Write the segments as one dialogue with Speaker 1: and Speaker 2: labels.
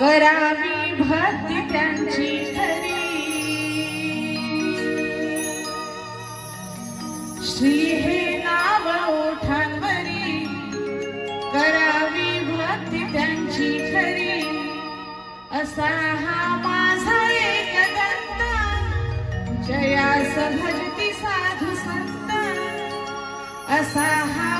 Speaker 1: करावी भक्ती त्यांची खरी श्री हे नाव ओठांवरी करावी भक्ती त्यांची खरी असा हा माझा एक गंता जयास भजती साधू संत. असा हा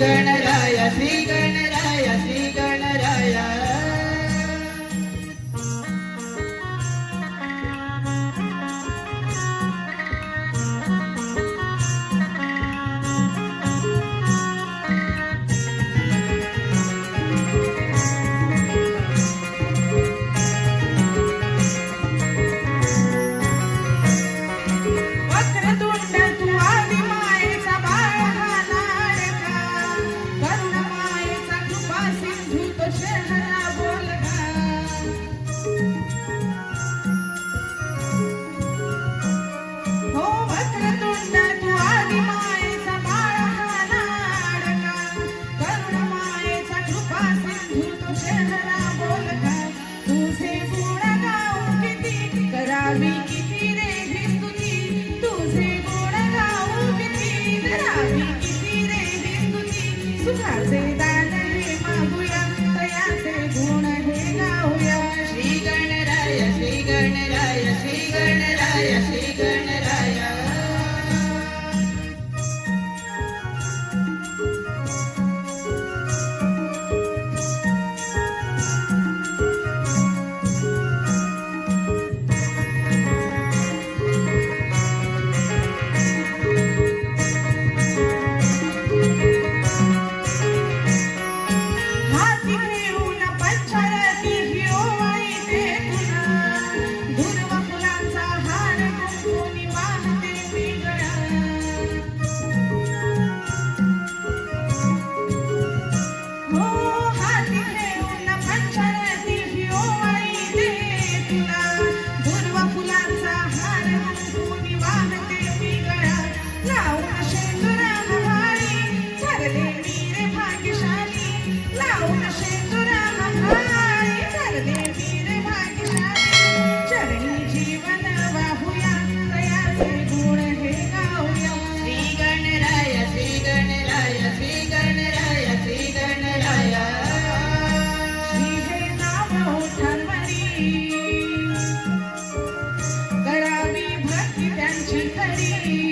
Speaker 1: ಗಣ too petty.